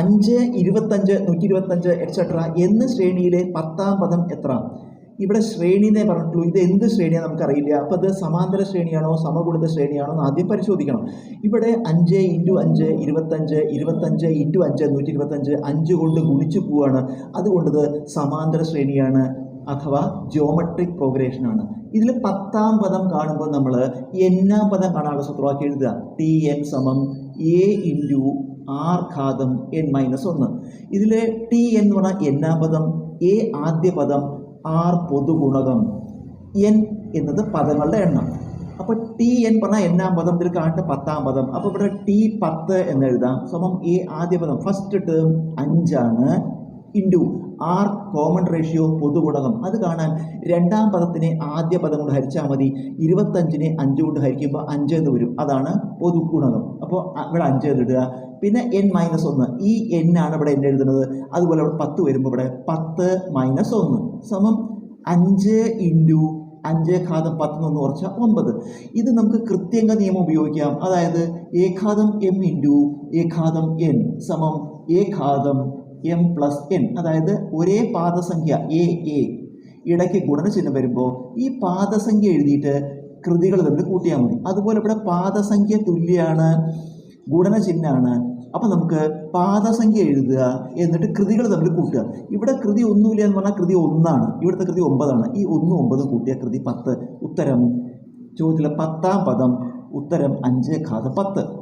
അഞ്ച് ഇരുപത്തഞ്ച് നൂറ്റി ഇരുപത്തഞ്ച് എക്സെട്ര എന്ന ശ്രേണിയിലെ പത്താം പദം എത്ര? ഇവിടെ ശ്രേണി ശ്രേണിനെ പറഞ്ഞിട്ടുള്ളൂ. ഇത് എന്ത് ശ്രേണിയാണ് നമുക്കറിയില്ല. അപ്പോൾ അത് സമാന്തര ശ്രേണിയാണോ സമകൂടിത ശ്രേണിയാണോ എന്ന് ആദ്യം പരിശോധിക്കണം. ഇവിടെ അഞ്ച് ഇന്റു അഞ്ച് ഇരുപത്തഞ്ച് ഇരുപത്തഞ്ച് ഇന്റു അഞ്ച് നൂറ്റി ഇരുപത്തഞ്ച് അഞ്ച് കൊണ്ട് ഗുണിച്ചു പോവാണ്. അതുകൊണ്ടത് സമാന്തര ശ്രേണിയാണ് അഥവാ ജിയോമെട്രിക് പ്രോഗ്രേഷനാണ് ഇതിൽ പത്താം പദം കാണുമ്പോൾ നമ്മൾ എന്നാം പദം കാണാനുള്ള സൂത്രവാക്യം എഴുതുക. ടി എൻ സമം എ ഇന്റു ആർ ഘാതം എൻ മൈനസ് ഒന്ന്. ഇതിൽ ടി എന്ന് പറഞ്ഞാൽ എന്നാ പദം? എ ആദ്യ പദം ആർ പൊതുഗുണകം എൻ എന്നത് പദങ്ങളുടെ എണ്ണം. അപ്പോൾ ടി എൻ പറഞ്ഞാൽ എന്നാം പദം? ഇതിൽ കാണട്ടെ പത്താം പദം. അപ്പോൾ ഇവിടെ ടി പത്ത് എന്ന് എഴുതാം. സമം എ ആദ്യ പദം. ഫസ്റ്റ് ടേം അഞ്ചാണ്. ഇന്റു ആർ കോമൺ റേഷ്യോ പൊതുഗുണകം. അത് കാണാൻ രണ്ടാം പദത്തിനെ ആദ്യ പദം കൊണ്ട് ഹരിച്ചാൽ മതി. ഇരുപത്തഞ്ചിനെ അഞ്ച് കൊണ്ട് ഹരിക്കുമ്പോൾ അഞ്ച് എന്ന് വരും. അതാണ് പൊതുഗുണകം. അപ്പോൾ ഇവിടെ അഞ്ച് എന്ന് ഇടുക. പിന്നെ എൻ മൈനസ് ഒന്ന്. ഈ എൻ ആണ് ഇവിടെ എൻ എഴുതുന്നത്. അതുപോലെ ഇവിടെ പത്ത് വരുമ്പോൾ ഇവിടെ പത്ത് മൈനസ് ഒന്ന്. സമം അഞ്ച് ഇന്റു അഞ്ച് ഘാതം പത്ത് നിന്ന് കുറച്ച ഒമ്പത്. ഇത് നമുക്ക് കൃത്യങ്ക നിയമം ഉപയോഗിക്കാം. അതായത് ഏഘാതം എം ഇന്റു ഏഘാതം എൻ സമം ഏഘാതം എം പ്ലസ് എൻ അതായത് ഒരേ പാദസംഖ്യ എ എ ഇടയ്ക്ക് ഗുണനചിഹ്നം വരുമ്പോൾ ഈ പാദസംഖ്യ എഴുതിയിട്ട് കൃതികൾ തമ്മിൽ കൂട്ടിയാൽ മതി. അതുപോലെ ഇവിടെ പാദസംഖ്യ തുല്യാണ് ഗുണനചിഹ്നമാണ് അപ്പം നമുക്ക് പാദസംഖ്യ എഴുതുക എന്നിട്ട് കൃതികൾ തമ്മിൽ കൂട്ടുക. ഇവിടെ കൃതി ഒന്നുമില്ല എന്ന് പറഞ്ഞാൽ കൃതി ഒന്നാണ്. ഇവിടുത്തെ കൃതി ഒമ്പതാണ്. ഈ ഒന്നും ഒമ്പതും കൂട്ടിയ കൃതി പത്ത്. ഉത്തരം ചോദ്യത്തിലെ പത്താം പദം ഉത്തരം അഞ്ച് ഘാത പത്ത്.